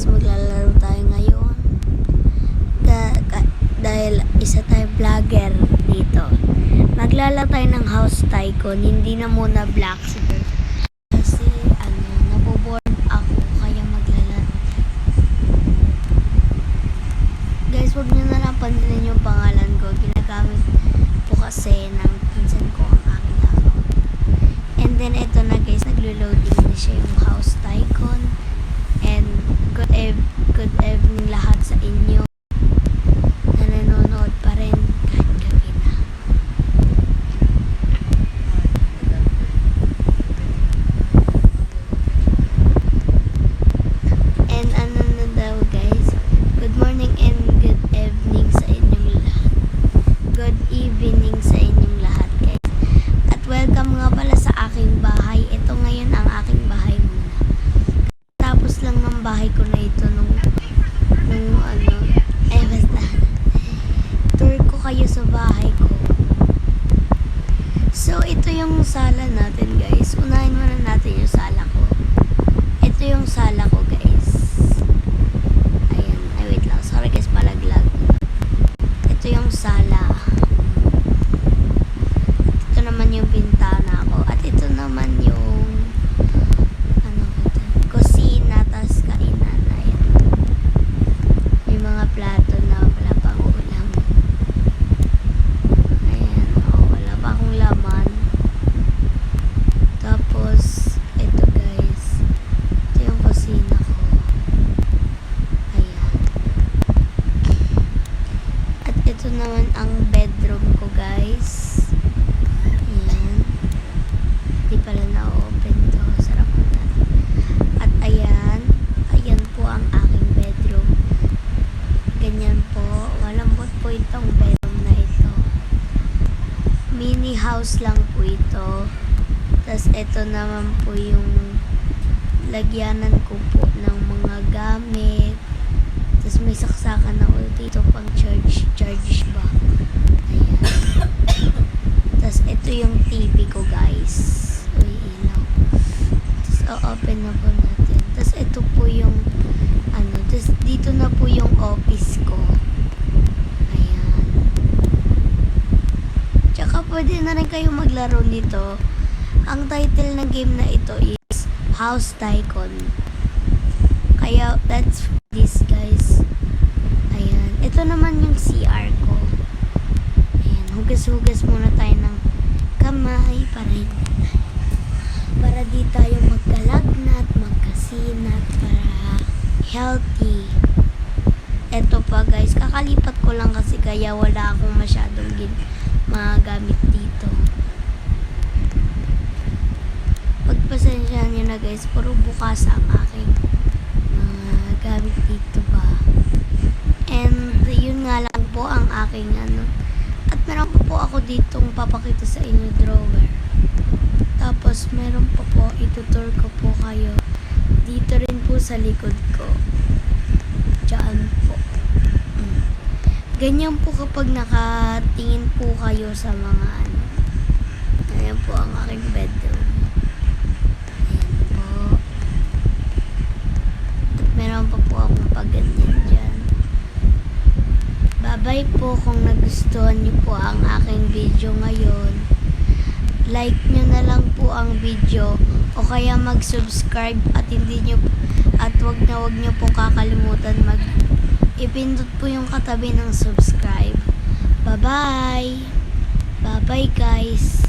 guys, maglalaro tayo ngayon. Ka, ka, dahil isa tayo vlogger dito. Maglalaro tayo ng house tycoon, hindi na muna blacksmith. Kasi ano, nabobored ako kaya maglalaro. Guys, wag niyo na lang pansinin yung pangalan ko. Ginagamit po kasi ng pinsan ko ang aking account. And then ito kayo sa bahay ko. So, ito yung sala natin guys. Unahin muna natin yung sala ko. Ito yung sala ko guys. Ayan. Ay, wait lang. Sorry guys, palaglag. Ito yung sala. Ito naman yung bintana ko. At ito naman yung ano ko to? Kusina, tas kainan. Ayan. May mga plato na wala pang ulam. Ayan. Oh, wala pa akong laman. Tapos, ito guys. Ito yung kusina ko. Ayan. At ito naman ang bedroom ko guys. Ayan. Di pala na-open to. Sarap mo na. At ayan. Ayan po ang aking bedroom. Ganyan po. Malambot po itong bedroom na ito. Mini house lang po ito. Tapos ito naman po yung lagyanan ko po ng mga gamit. Tapos may saksakan na ulit dito pang charge, charge ba. Ayan. Tapos ito yung TV ko guys. Uy, ilaw. Tapos o-open na po natin. Tapos ito po yung ano, tapos dito na po yung office ko. Ayan. Tsaka pwede na rin kayo maglaro nito. Ang title ng game na ito is House Tycoon. Kaya that's this guys. Ayan. Ito naman yung CR ko. Ayan. Hugas-hugas muna tayo ng kamay para para di tayo magkalagnat, magkasinat, para healthy. Ito pa guys, kakalipat ko lang kasi kaya wala akong masyadong gin magamit dito. Pagpasensya niyo na guys, puro bukas ang aking mga gamit dito ba. And yun nga lang po ang aking ano. At meron pa po ako ditong papakita sa inyo drawer. Tapos meron pa po, itutur ko po kayo. Dito rin po sa likod ko. Diyan po. Ganyan po kapag nakatingin po kayo sa mga ano. Ayan po ang aking bedroom. Ayan po. Meron pa po akong paganyan dyan. Bye-bye po kung nagustuhan niyo po ang aking video ngayon. Like nyo na lang po ang video o kaya mag-subscribe at hindi nyo at wag na wag nyo po kakalimutan mag ipindot po yung katabi ng subscribe. Bye-bye! Bye-bye guys!